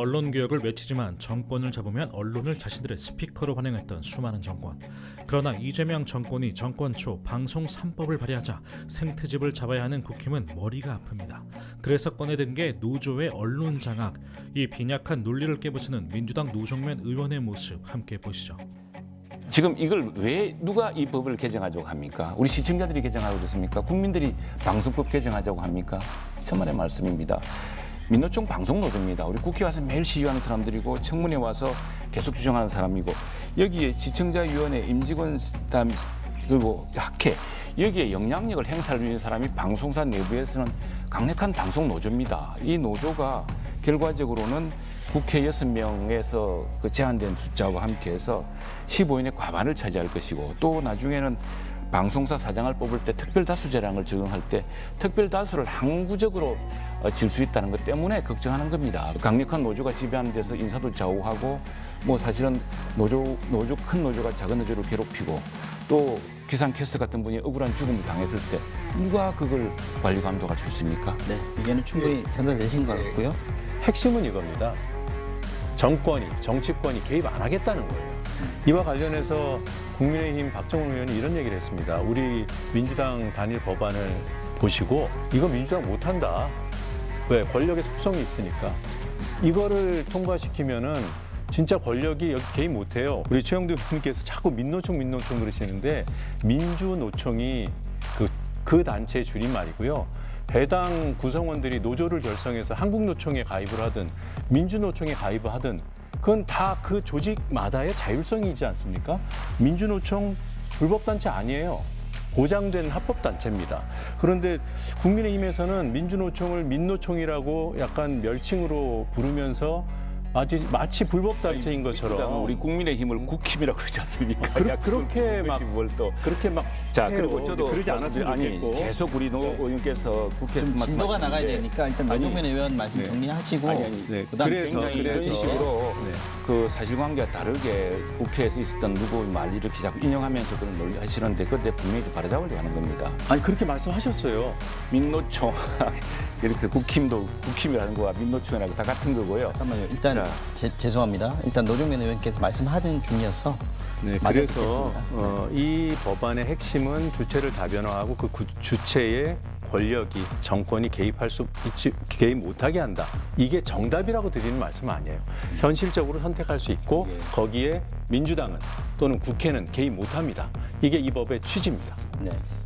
언론 개혁을 외치지만 정권을 잡으면 언론을 자신들의 스피커로 환영했던 수많은 정권. 그러나 이재명 정권이 정권 초 방송 3법을 발의하자 생트집을 잡아야 하는 국힘은 머리가 아픕니다. 그래서 꺼내든 게 노조의 언론 장악. 이 빈약한 논리를 깨부수는 민주당 노정면 의원의 모습 함께 보시죠. 지금 이걸 왜 누가 이 법을 개정하자고 합니까? 우리 시청자들이 개정하고 그렇습니까? 국민들이 방송법 개정하자고 합니까? 천만의 말씀입니다. 민노총 방송 노조입니다. 우리 국회 와서 매일 시위하는 사람들이고 청문회 와서 계속 주장하는 사람이고 여기에 시청자위원회 임직원 다음 그리고 학회 여기에 영향력을 행사할 있는 사람이 방송사 내부에서는 강력한 방송 노조입니다. 이 노조가 결과적으로는 국회 여섯 명에서 그 제한된 숫자와 함께해서 15인의 과반을 차지할 것이고 또 나중에는 방송사 사장을 뽑을 때 특별 다수제량을 적용할 때 특별 다수를 항구적으로 어, 질수 있다는 것 때문에 걱정하는 겁니다. 강력한 노조가 지배하는 데서 인사도 좌우하고 뭐 사실은 노조 노조 큰 노조가 작은 노조를 괴롭히고 또 기상캐스터 같은 분이 억울한 죽음을 당했을 때 누가 그걸 관리 감독할 수 있습니까? 네, 의견은 충분히 전달되신 것 같고요. 핵심은 이겁니다. 정권이, 정치권이 개입 안 하겠다는 거예요. 이와 관련해서 국민의힘 박정훈 의원이 이런 얘기를 했습니다. 우리 민주당 단일 법안을 보시고 이거 민주당 못한다. 왜? 권력의 속성이 있으니까. 이거를 통과시키면은 진짜 권력이 여기 개입 못해요. 우리 최영두 의원님께서 자꾸 민노총 민노총 그러시는데 민주노총이 그, 그 단체의 줄임말이고요. 배당 구성원들이 노조를 결성해서 한국노총에 가입을 하든 민주노총에 가입을 하든 그건 다 그 조직마다의 자율성이지 않습니까? 민주노총 불법단체 아니에요. 보장된 합법단체입니다. 그런데 국민의힘에서는 민주노총을 민노총이라고 약간 멸칭으로 부르면서 마치, 마치 불법 단체인 것처럼 민주당은 우리 국민의힘을 국힘이라고 그러지 않습니까? 그- 약속을 그렇게 막- 뭘 또. 그렇게 막 자. 그리고 저도 그러지 않았으면 아니 좋겠고 계속 우리 노 의원께서 국회에서 좀 진도가 나가야 되니까 일단 노동면 의원 말씀 네. 정리하시고 아니, 아니. 네, 그다음 그래서- 그래서- 식으로 네. 그 사실관계와 다르게 국회에서 있었던 누구의 말 이렇게 자꾸 인용하면서 그런 논리 하시는데 그때 분명히 좀 바로잡으려고 하는 겁니다. 아니 그렇게 말씀하셨어요. 민노총 이렇게 국힘도 국힘이라는 거와 민노총이라고 다 같은 거고요. 잠깐만요. 일단 자. 제- 죄송합니다. 일단 노정면 의원께서 말씀하던 중이어서 네, 그래서. 어, 이 법안의 핵심은 주체를 다변화하고 그 구- 주체의 권력이 정권이 개입할 수 있지 개입 못하게 한다. 이게 정답이라고 드리는 말씀 아니에요. 현실적으로 선택할 수 있고 예. 거기에 민주당은 또는 국회는 개입 못합니다. 이게 이 법의 취지입니다. 네.